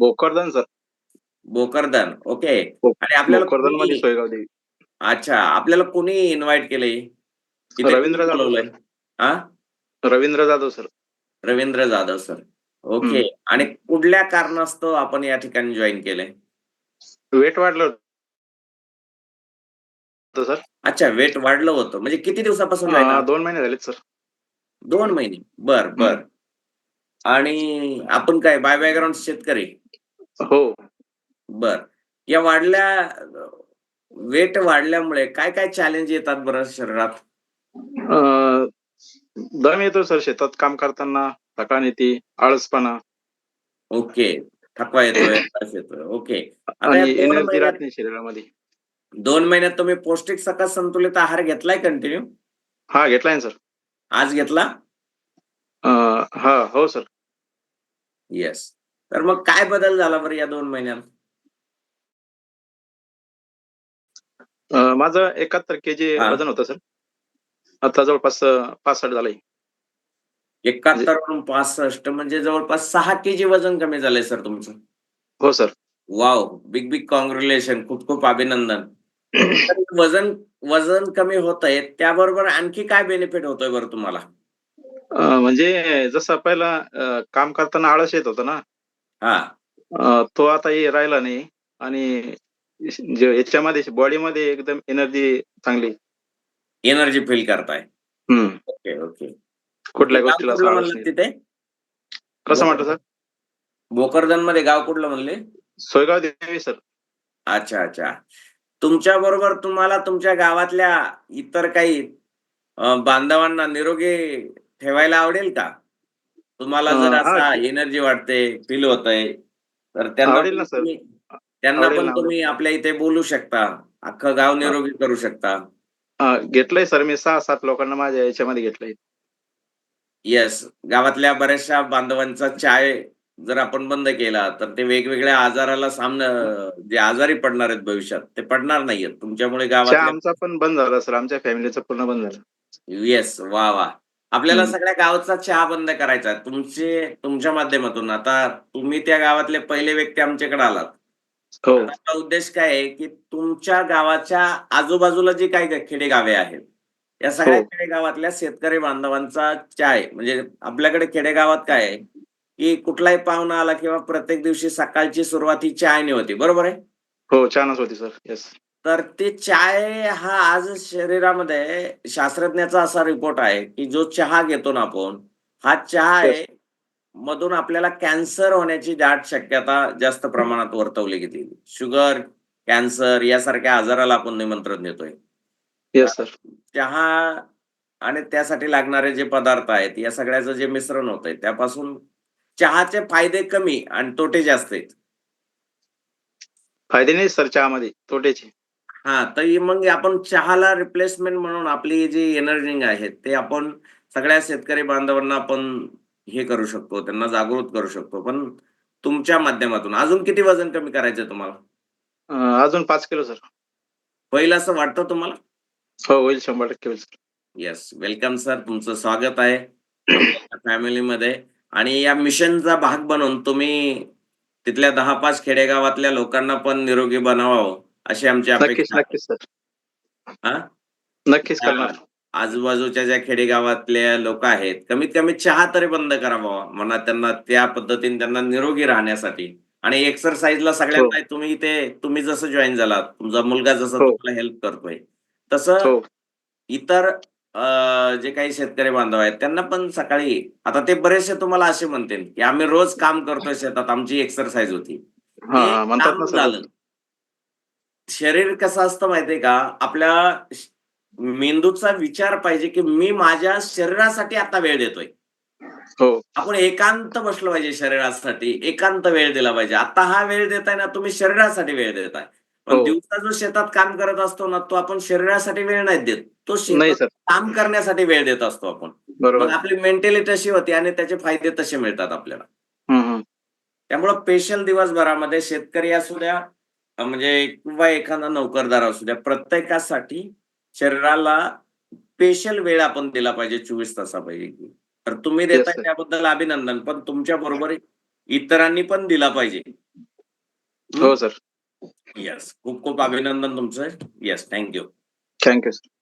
Bhokardan sir. Bhokardan okay. भो- आणि आपल्याला भोकरदनमध्ये कोणी- सोयगाव देवी अच्छा आपल्याला कोणी इन्व्हाइट केलंय? रवींद्र जाधव? हा Ravindra Jadhav sir. Ravindra Jadhav sir. Okay. आणि कुठल्या कारणास्तव आपण या ठिकाणी जॉईन केलंय? वेट वाढलं होतं सर. अच्छा वेट वाढलं होतं. म्हणजे किती दिवसापासून? दोन महिने झालेत सर. दोन महिने. बर बर. आणि आपण काय बाय बॅकग्राऊंड शेतकरी? हो. बर. या वाढल्या वेट वाढल्यामुळे काय काय चॅलेंज येतात बरं शरीरात? दम येतो सर शेतात काम करताना थकान येते आळसपणा. ओके. थकवा येतोय येतोय. ओके. शरीरामध्ये. दोन महिन्यात तुम्ही पौष्टिक सकस संतुलित आहार घेतलाय कंटिन्यू हा घेतलाय ना सर. आज घेतला? हा हो सर. येस तर मग काय बदल झाला बरं या दोन महिन्यात? माझं एकाहत्तर के जी. वजन होतं सर. आता जवळपास पासष्ट झालंय. एकाहत्तर वरून पासष्ट म्हणजे जवळपास सहा के जी वजन कमी झालंय सर तुमचं. हो sir. Wow big big congratulation खूप खूप अभिनंदन. वजन वजन कमी होत आहे त्याबरोबर आणखी काय बेनिफिट होतोय बरं तुम्हाला? म्हणजे जसं पहिला काम करताना आळस येत होता ना अं, तो आता हे राहिला नाही आणि जे याच्यामध्ये बॉडीमध्ये एकदम एनर्जी चांगली. एनर्जी फील करताय. हम्म. Okay okay. कुठल्या गाव गोष्टीला असं कुठलं आळस म्हणलं नाही. तिथे? कसं म्हटलं सर? भोकरदनमध्ये गाव कुठलं म्हणले? सोयगाव देवी सर. अच्छा अच्छा. तुमच्या बरोबर तुम्हाला तुमच्या गावातल्या इतर काही अं, बांधवांना निरोगी ठेवायला आवडेल का? तुम्हाला जर असा. एनर्जी वाटते फील होत आहे तर त्यांना त्यांना पण तुम्ही आपल्या इथे बोलू शकता. अख्खं गाव निरोगी करू शकता. घेतलंय सर. मी सहा सात लोकांना माझ्या याच्यामध्ये घेतलंय. येस गावातल्या बऱ्याचशा बांधवांचा चाय जर आपण बंद केला तर ते वेगवेगळ्या आजाराला सामना जे आजारी पडणार आहेत भविष्यात ते पडणार नाहीयेत. तुमच्यामुळे गावातल्या आमचा पण बंद झाला सर. आमच्या फॅमिलीचा पूर्ण बंद झाला. येस वा वा. आपल्याला हम्म. सगळ्या गावाचा चहा बंद करायचा. आहे. तुमचे तुमच्या माध्यमातून. आता तुम्ही त्या गावातले पहिले व्यक्ती आमच्याकडे आलात. हो. आपला उद्देश काय आहे की तुमच्या गावाच्या आजूबाजूला जी काही खेडेगावे आहेत या सगळ्या हो. खेडेगावातल्या शेतकरी बांधवांचा चाय म्हणजे आपल्याकडे खेडेगावात काय आहे की कुठलाही पाहुणा आला किंवा प्रत्येक दिवशी सकाळची सुरुवात ही चायने होती. बरोबर आहे? हो छानच होती सर. येस तर ते चाय हा आज शरीरामध्ये शास्त्रज्ञाचा असा रिपोर्ट आहे की जो चहा घेतो ना आपण हा चहा आहे मधून आपल्याला कॅन्सर होण्याची दाट शक्यता जास्त प्रमाणात वर्तवली गेली. शुगर कॅन्सर यासारख्या आजाराला आपण निमंत्रण देतोय. चहा आणि त्यासाठी लागणारे जे पदार्थ आहेत या सगळ्याचं जे मिश्रण होत आहे त्यापासून चहाचे फायदे कमी आणि तोटे जास्त आहेत. फायदे नाही सर चहामध्ये. तोटेचे. हा तर मग आपण चहाला रिप्लेसमेंट म्हणून आपली जी एनर्जी आहे ते आपण सगळ्या शेतकरी बांधवांना आपण हे करू शकतो त्यांना जागृत करू शकतो. पण तुमच्या माध्यमातून अजून किती वजन कमी करायचं तुम्हाला? अं, अजून पाच किलो सर. होईल असं वाटतं तुम्हाला? हो होईल शंभर टक्के होईल सर. येस वेलकम सर तुमचं स्वागत आहे फॅमिलीमध्ये आणि या मिशनचा भाग बनून तुम्ही तिथल्या दहा पाच खेडेगावातल्या लोकांना पण निरोगी बनवावं अशी आमची अपेक्षा. नक्कीच हा? करणार. आजूबाजूच्या ज्या खेडेगावातल्या लोक आहेत कमीत कमी चहा तरी बंद करावा म्हणा त्यांना त्या पद्धतीने त्यांना निरोगी राहण्यासाठी. आणि एक्सरसाइजला सगळ्यांना हो. तुम्ही ते तुम्ही जसं जॉईन झालात तुमचा मुलगा जसं हो. तुम्हाला हेल्प करतोय तसं हो. इतर जे काही शेतकरी बांधव आहेत त्यांना पण सकाळी आता ते बरेचसे तुम्हाला असे म्हणतील की आम्ही रोज काम करतोय शेतात आमची एक्सरसाइज होती. झालं. शरीर कसं असतं माहितीये का? आपल्या मेंदूचा विचार पाहिजे की मी माझ्या शरीरासाठी आता वेळ देतोय. हो. आपण एकांत बसलो पाहिजे शरीरासाठी एकांत वेळ दिला पाहिजे. आता हा वेळ देताय ना तुम्ही शरीरासाठी वेळ देताय. पण हो. दिवसा जो शेतात काम करत असतो ना तो आपण शरीरासाठी वेळ नाही देत. तो शेतात काम करण्यासाठी वेळ देत असतो आपण. मग बरोबर आपली मेंटॅलिटी अशी होती आणि त्याचे फायदे तसे मिळतात आपल्याला. त्यामुळं स्पेशल दिवसभरामध्ये शेतकरी असू द्या म्हणजे किंवा एखादा नोकरदार असू द्या प्रत्येकासाठी शरीराला स्पेशल वेळ आपण दिला पाहिजे चोवीस तासापैकी. तर तुम्ही देताय. त्याबद्दल अभिनंदन पण तुमच्या बरोबर इतरांनी पण दिला पाहिजे. हो सर येस खूप खूप अभिनंदन तुमचं. Yes thank you thank you sir